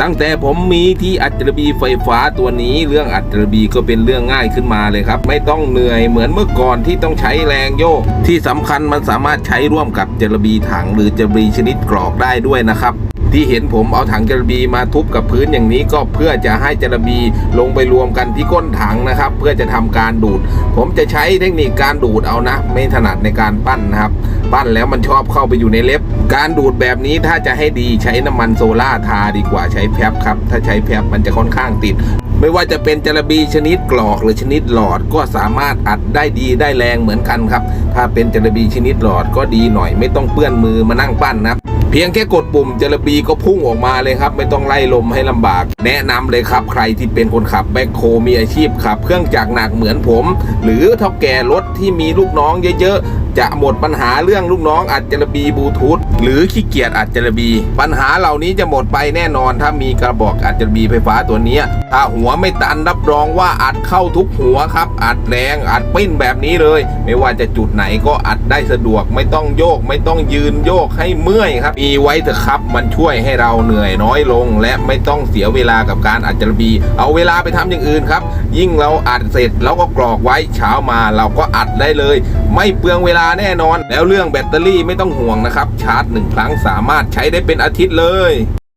ตั้งแต่ผมมีที่อัดจระบีไฟฟ้าตัวนี้เรื่องอัดจระบีก็เป็นเรื่องง่ายขึ้นมาเลยครับ ไม่ต้องเหนื่อยเหมือนเมื่อก่อนที่ต้องใช้แรงโยก ที่สำคัญมันสามารถใช้ร่วมกับจระบีถังหรือจระบีชนิดกรอกได้ด้วยนะครับ ที่เห็นผมเอาถังจระบีมาทุบกับพื้นอย่างนี้ก็เพื่อจะให้จระบีลงไปรวมกันที่ก้นถังนะครับ เพื่อจะทำการดูด ผมจะใช้เทคนิคการดูดเอานะ ไม่ถนัดในการปั้นนะครับ ปั้นแล้วมันชอบเข้าไปอยู่ในเล็บ การดูดแบบนี้ถ้าจะให้ดีใช้น้ำมันโซล่าทาดีกว่าใช้แพบครับถ้าใช้แพบมันจะค่อนข้างติดไม่ว่าจะเป็นจระบีชนิดกรอกหรือชนิดหลอดก็สามารถอัดได้ดีได้แรงเหมือนกันครับ ถ้าเป็นจระบีชนิดหลอดก็ดีหน่อยไม่ต้องเปื้อนมือมานั่งปั้นนะครับ พียงแค่กดปุ่มจระบีก็พุ่งออกมาเลยครับ ไม่ต้องไล่ลมให้ลำบาก แนะนำเลยครับ ใครที่เป็นคนขับแบ็คโฮมีอาชีพขับ เครื่องจักรหนักเหมือนผม หรือเท่าแก่รถที่มีลูกน้องเยอะ จะหมดปัญหาเรื่องลูกน้องอัดจระบีบลูทูธหรือขี้เกียจอัดจระบี ปัญหาเหล่านี้จะหมดไปแน่นอน ถ้ามีกระบอกอัดจระบีไฟฟ้าตัวนี้ถ้าหัวไม่ตันรับรองว่าอัดเข้าทุกหัวครับ อัดแรงอัดปิ้นแบบนี้เลย ไม่ว่าจะจุดไหนก็อัดได้สะดวก ไม่ต้องโยก ไม่ต้องยืนโยกให้เมื่อยครับมีไว้เถอะครับ มันช่วยให้เราเหนื่อยน้อยลง และไม่ต้องเสียเวลากับการอัดจระบี เอาเวลาไปทำอย่างอื่นครับ ยิ่งเราอัดเสร็จเราก็กรอกไว้เช้ามาเราก็อัดได้เลย ไม่เปลืองเวลาแน่นอน แล้วเรื่องแบตเตอรี่ไม่ต้องห่วงนะครับ ชาร์จหนึ่งครั้งสามารถใช้ได้เป็นอาทิตย์เลย